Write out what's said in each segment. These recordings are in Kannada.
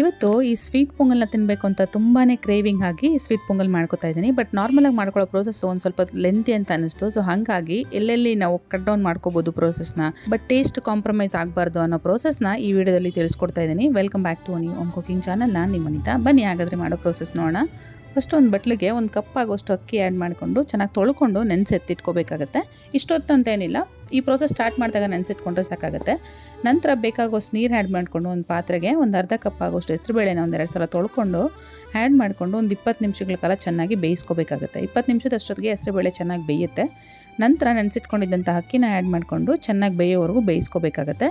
ಇವತ್ತು ಈ ಸ್ವೀಟ್ ಪೊಂಗಲ್ನ ತಿನ್ನಬೇಕು ಅಂತ ತುಂಬಾ ಕ್ರೇವಿಂಗ್ ಆಗಿ ಸ್ವೀಟ್ ಪೊಂಗಲ್ ಮಾಡ್ಕೊತಾ ಇದ್ದೀನಿ. ಬಟ್ ನಾರ್ಮಲಾಗಿ ಮಾಡ್ಕೊಳ್ಳೋ ಪ್ರೋಸೆಸ್ ಒಂದು ಸ್ವಲ್ಪ ಲೆಂತಿ ಅಂತ ಅನಿಸ್ತು. ಸೊ ಹಾಗಾಗಿ ಎಲ್ಲೆಲ್ಲಿ ನಾವು ಕಟ್ ಡೌನ್ ಮಾಡ್ಕೋಬಹುದು ಪ್ರೋಸೆಸ್ನ ಬಟ್ ಟೇಸ್ಟ್ ಕಾಂಪ್ರಮೈಸ್ ಆಗಬಾರ್ದು ಅನ್ನೋ ಪ್ರೋಸೆಸ್ನ ಈ ವಿಡಿಯೋದಲ್ಲಿ ತಿಳಿಸ್ಕೊಡ್ತಾ ಇದ್ದೀನಿ. ವೆಲ್ಕಮ್ ಬ್ಯಾಕ್ ಟು ನೀವು ಓಮ್ ಕುಕಿಂಗ್ ಚಾನಲ್ ನಾನು ನಿಮ್ಮ ಅನಿತಾ. ಬನ್ನಿ ಹಾಗಾದರೆ ಮಾಡೋ ಪ್ರೋಸೆಸ್ ನೋಡೋಣ. ಫಸ್ಟ್ ಒಂದು ಬಟ್ಲಿಗೆ ಒಂದು ಕಪ್ ಆಗೋಷ್ಟು ಅಕ್ಕಿ ಆ್ಯಡ್ ಮಾಡಿಕೊಂಡು ಚೆನ್ನಾಗಿ ತೊಳ್ಕೊಂಡು ನೆನೆಸೆತ್ತಿಟ್ಕೋಬೇಕಾಗತ್ತೆ ಇಷ್ಟೊತ್ತು ಅಂತ ಏನಿಲ್ಲ ಈ ಪ್ರೋಸೆಸ್ ಸ್ಟಾರ್ಟ್ ಮಾಡಿದಾಗ ನೆನೆಸಿಟ್ಕೊಂಡ್ರೆ ಸಾಕಾಗುತ್ತೆ. ನಂತರ ಬೇಕಾಗೋಷ್ಟು ನೀರು ಆ್ಯಡ್ ಮಾಡಿಕೊಂಡು ಒಂದು ಪಾತ್ರೆಗೆ ಒಂದು ಅರ್ಧ ಕಪ್ ಆಗೋಷ್ಟು ಹೆಸರುಬೇಳೆನ ಎರಡು ಸಲ ತೊಳ್ಕೊಂಡು ಆ್ಯಡ್ ಮಾಡಿಕೊಂಡು ಒಂದು ಇಪ್ಪತ್ತು ನಿಮಿಷಗಳ ಕಾಲ ಚೆನ್ನಾಗಿ ಬೇಯಿಸ್ಕೋಬೇಕಾಗುತ್ತೆ. ಇಪ್ಪತ್ತು ನಿಮಿಷದಷ್ಟೊತ್ತಿಗೆ ಹೆಸರುಬೇಳೆ ಚೆನ್ನಾಗಿ ಬೇಯುತ್ತೆ. ನಂತರ ನೆನೆಸಿಟ್ಕೊಂಡಿದ್ದಂಥ ಅಕ್ಕಿನ ಆ್ಯಡ್ ಮಾಡಿಕೊಂಡು ಚೆನ್ನಾಗಿ ಬೇಯೋವರೆಗೂ ಬೇಯಿಸ್ಕೋಬೇಕಾಗತ್ತೆ.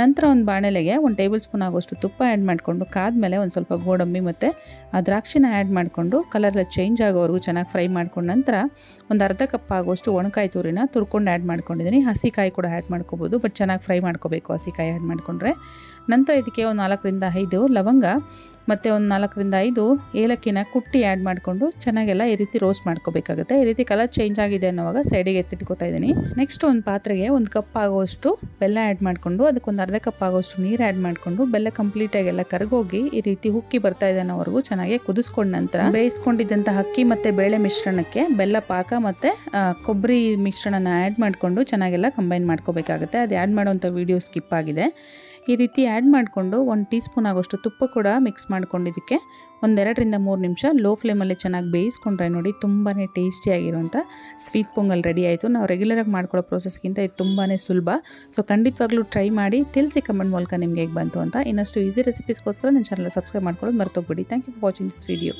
ನಂತರ ಒಂದು ಬಾಣಲೆಗೆ ಒಂದು ಟೇಬಲ್ ಸ್ಪೂನ್ ಆಗೋಷ್ಟು ತುಪ್ಪ ಆ್ಯಡ್ ಮಾಡಿಕೊಂಡು ಕಾದ್ಮೇಲೆ ಒಂದು ಸ್ವಲ್ಪ ಗೋಡಂಬಿ ಮತ್ತು ಆ ದ್ರಾಕ್ಷಿನ ಆ್ಯಡ್ ಮಾಡಿಕೊಂಡು ಕಲರ್ ಚೇಂಜ್ ಆಗೋವರೆಗೂ ಚೆನ್ನಾಗಿ ಫ್ರೈ ಮಾಡ್ಕೊಂಡು ನಂತರ ಒಂದು ಅರ್ಧ ಕಪ್ ಆಗೋಷ್ಟು ಒಣಕಾಯಿ ತುರಿನ ತುರ್ಕೊಂಡು ಆ್ಯಡ್ ಮಾಡ್ಕೊಂಡಿದ್ದೀನಿ ಹಸಿಕಾಯಿ ಕೂಡ ಆ್ಯಡ್ ಮಾಡ್ಕೋಬೋದು ಬಟ್ ಚೆನ್ನಾಗಿ ಫ್ರೈ ಮಾಡ್ಕೋಬೇಕು ಹಸಿಕಾಯಿ ಆ್ಯಡ್ ಮಾಡಿಕೊಂಡ್ರೆ. ನಂತರ ಇದಕ್ಕೆ ಒಂದು ನಾಲ್ಕರಿಂದ ಐದು ಲವಂಗ, ಮತ್ತು ಒಂದು ನಾಲ್ಕರಿಂದ ಐದು ಏಲಕ್ಕಿನ ಕುಟ್ಟಿ ಆ್ಯಡ್ ಮಾಡಿಕೊಂಡು ಚೆನ್ನಾಗೆಲ್ಲ ಈ ರೀತಿ ರೋಸ್ಟ್ ಮಾಡ್ಕೋಬೇಕಾಗುತ್ತೆ. ಈ ರೀತಿ ಕಲರ್ ಚೇಂಜ್ ಆಗಿದೆ ಅನ್ನೋವಾಗ ಸೈಡಿಗೆ ಎತ್ತಿಟ್ಕೋತಾ ಇದ್ದೀನಿ. ನೆಕ್ಸ್ಟ್ ಒಂದು ಪಾತ್ರೆಗೆ ಒಂದು ಕಪ್ ಆಗೋಷ್ಟು ಬೆಲ್ಲ ಆ್ಯಡ್ ಮಾಡಿಕೊಂಡು ಅದಕ್ಕೊಂದು ಅರ್ಧ ಕಪ್ ಆಗೋಷ್ಟು ನೀರು ಆ್ಯಡ್ ಮಾಡಿಕೊಂಡು, ಬೆಲ್ಲ ಕಂಪ್ಲೀಟಾಗಿ ಎಲ್ಲ ಕರಗೋಗಿ ಈ ರೀತಿ ಹುಕ್ಕಿ ಬರ್ತಾ ಇದೆ ಅನ್ನೋವರೆಗೂ ಚೆನ್ನಾಗಿ ಕುದಿಸ್ಕೊಂಡ ನಂತರ ಬೇಯಿಸ್ಕೊಂಡಿದ್ದಂಥ ಅಕ್ಕಿ ಮತ್ತು ಬೇಳೆ ಮಿಶ್ರಣಕ್ಕೆ ಬೆಲ್ಲ ಪಾಕ ಮತ್ತು ಕೊಬ್ಬರಿ ಮಿಶ್ರಣನ ಆ್ಯಡ್ ಮಾಡಿಕೊಂಡು ಚೆನ್ನಾಗೆಲ್ಲ ಕಂಬೈನ್ ಮಾಡ್ಕೋಬೇಕಾಗುತ್ತೆ. ಅದು ಆ್ಯಡ್ ಮಾಡೋವಂಥ ವೀಡಿಯೋ ಸ್ಕಿಪ್ ಆಗಿದೆ. ಈ ರೀತಿ ಆ್ಯಡ್ ಮಾಡಿಕೊಂಡು ಒಂದು ಟೀ ಸ್ಪೂನ್ ಆಗೋಷ್ಟು ತುಪ್ಪ ಕೂಡ ಮಿಕ್ಸ್ ಮಾಡ್ಕೊಂಡಿದ್ದಕ್ಕೆ ಒಂದೆರಡರಿಂದ ಮೂರು ನಿಮಿಷ ಲೋ ಫ್ಲೇಮಲ್ಲಿ ಚೆನ್ನಾಗಿ ಬೇಯಿಸ್ಕೊಂಡ್ರೆ ನೋಡಿ ತುಂಬಾ ಟೇಸ್ಟಿಯಾಗಿರುವಂಥ ಸ್ವೀಟ್ ಪೊಂಗಲ್ ರೆಡಿ ಆಯಿತು. ನಾವು ರೆಗ್ಯುಲರಾಗಿ ಮಾಡ್ಕೊಳ್ಳೋ ಪ್ರೋಸೆಸ್ಗಿಂತ ಇದು ತುಂಬಾ ಸುಲಭ. ಸೊ ಖಂಡಿತವಾಗ್ಲೂ ಟ್ರೈ ಮಾಡಿ, ತಿಳಿಸಿ ಕಮೆಂಟ್ ಮೂಲಕ ನಿಮಗೆ ಹೇಗೆ ಬಂತು ಅಂತ. ಇನ್ನಷ್ಟು ಈಸಿ ರೆಸಿಪೀಸ್ಗೋಸ್ಕರ ನನ್ನ ಚಾನಲ್ ಸಬ್ಸ್ಕ್ರೈಬ್ ಮಾಡ್ಕೊಳ್ಳೋದು ಮರ್ತೋಗ್ಬಿಡಿ. Thank you for watching this video